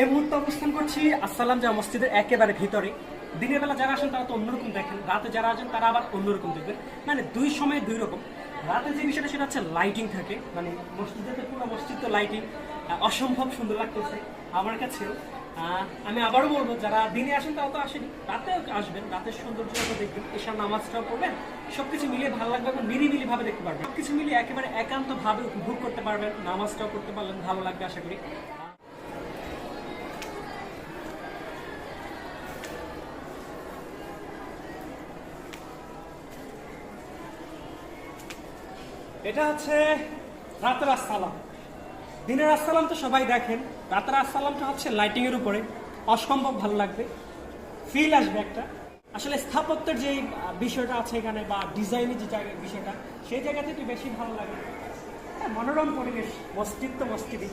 এই মুহূর্তে অবস্থান করছি আসসালাম যা মসজিদের একেবারে ভিতরে। দিনের বেলা যারা আসেন তারা তো অন্যরকম দেখেন। রাতে যারা আসেন তারা আবার অন্যরকম দেখবেন। মানে দুই সময় দুই রকম। রাতে যে বিষয়টা সেটা হচ্ছে লাইটিং থাকে। মানে মসজিদে পুরো মসজিদ তো লাইটিং অসম্ভব সুন্দর লাগতেছে আমার কাছেও। আমি আবারও বলব, যারা দিনে আসেন তারা তো আসেনি। রাতেও আসবেন, রাতের সৌন্দর্যটা দেখবেন। এসার নামাজটাও পড়বেন, সবকিছু মিলিয়ে ভালো লাগবে এবং নিরিবিলি ভাবে দেখতে পারবেন। সবকিছু মিলিয়ে একেবারে একান্ত ভাবে উপভোগ করতে পারবেন, নামাজটাও করতে পারলেন, ভালো লাগবে আশা করি। এটা হচ্ছে রাতের আসসালাম। দিনের আসসালাম তো সবাই দেখেন রাতের আসসালামটা হচ্ছে লাইটিং এর উপরে। অসম্ভব ভালো লাগবে ফিল আসবে একটা। আসলে স্থাপত্যের যে বিষয়টা আছে এখানে বা ডিজাইনের যে জায়গার বিষয়টা সেই জায়গাতে একটু বেশি ভালো লাগে। হ্যাঁ, মনোরম পরিবেশ মসজিদ তো মসজিদই।